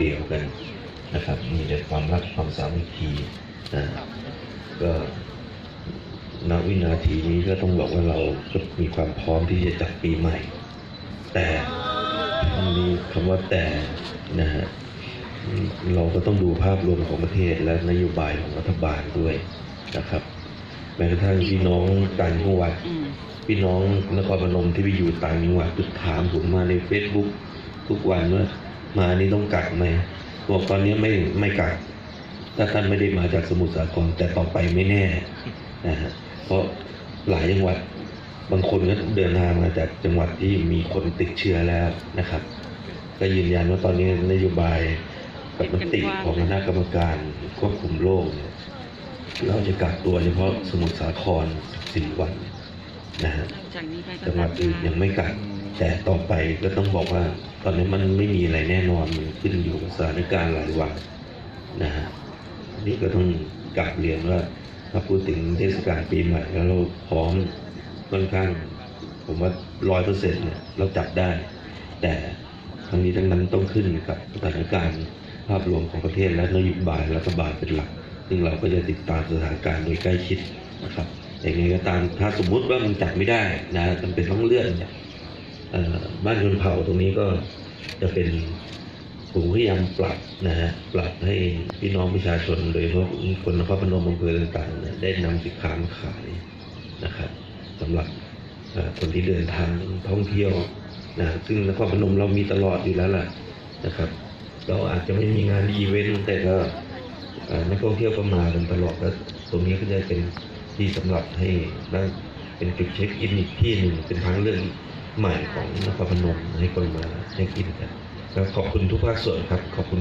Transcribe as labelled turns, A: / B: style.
A: เดี่ยวกันนะครับ มีแต่ความรักความสามัคคีนะก็ณวินาทีนี้ก็ต้องบอกว่าเราก็มีความพร้อมที่จะจัดปีใหม่ แต่มีคำว่าแต่นะฮะเราก็ต้องดูภาพรวมของประเทศและนโยบายของรัฐบาลด้วยนะครับแม้กระทั่งพี่น้องต่างจังหวัดพี่น้องนครพนมที่ไปอยู่ต่างจังหวัดทุกถามผมมาในเฟซบุ๊กทุกวันว่า มานี่ต้องกักไหมบอกตอนนี้ไม่ไม่กักถ้าท่านไม่ได้มาจากสมุทรสาครแต่ต่อไปไม่แน่นะฮะเพราะหลายจังหวัดบางคนก็เดินทางมาจากจังหวัดที่มีคนติดเชื้อแล้วนะครับ ก็ยืนยันว่าตอนนี้นโยบายกับมติของคณะกรรมการควบคุมโรคเนี่ยเราจะกักตัวเฉพาะสมุทรสาคร 14 วัน นะฮะ
B: จากนี้ไปก็
A: จังหวัดอื่นยังไม่กักแต่ต่อไปก็ต้องบอกว่า ตอนนี้มันไม่มีอะไรแน่นอนมันขึ้นอยู่กับสถานการณ์รายวันนะฮะนี่ก็ต้องกลับเรียนว่าถ้าพูดถึงเทศกาลปีใหม่แล้วเราพร้อมค่อนข้าง ผมว่าร้อยเปอร์เซ็นต์เนี่ยเราจับได้ แต่ทั้งนี้ทั้งนั้นต้องขึ้นกับสถานการณ์ภาพรวมของประเทศและนโยบายรัฐบาลเป็นหลัก ซึ่งเราก็จะติดตามสถานการณ์โดยใกล้ชิดนะครับ อย่างไรก็ตามถ้าสมมุติว่ามันจัดไม่ได้นะจำเป็นต้องเลื่อนเนี่ยบ้านชนเผ่าตรงนี้ก็จะเป็นผมพยายามปรับนะฮะปรับให้พี่น้องประชาชนโดยเฉพาะคนนครพนมอำเภอต่างๆเนี่ยได้นำสินค้ามาขายนะครับสำหรับคนที่เดินทางท่องเที่ยวนะซึ่งนครพนมเรามีตลอดอยู่แล้วล่ะนะครับ เราอาจจะไม่มีงานอีเวนต์แต่ก็นักท่องเที่ยวก็มากันตลอดแล้วตรงนี้ก็จะเป็น ที่สำหรับให้ได้เป็นจุดเช็คอินอีกที่หนึ่งเป็นทางเลือกใหม่ของนครพนมให้คนมาเช็คอินกันก็ขอบคุณทุกภาคส่วนครับขอบคุณ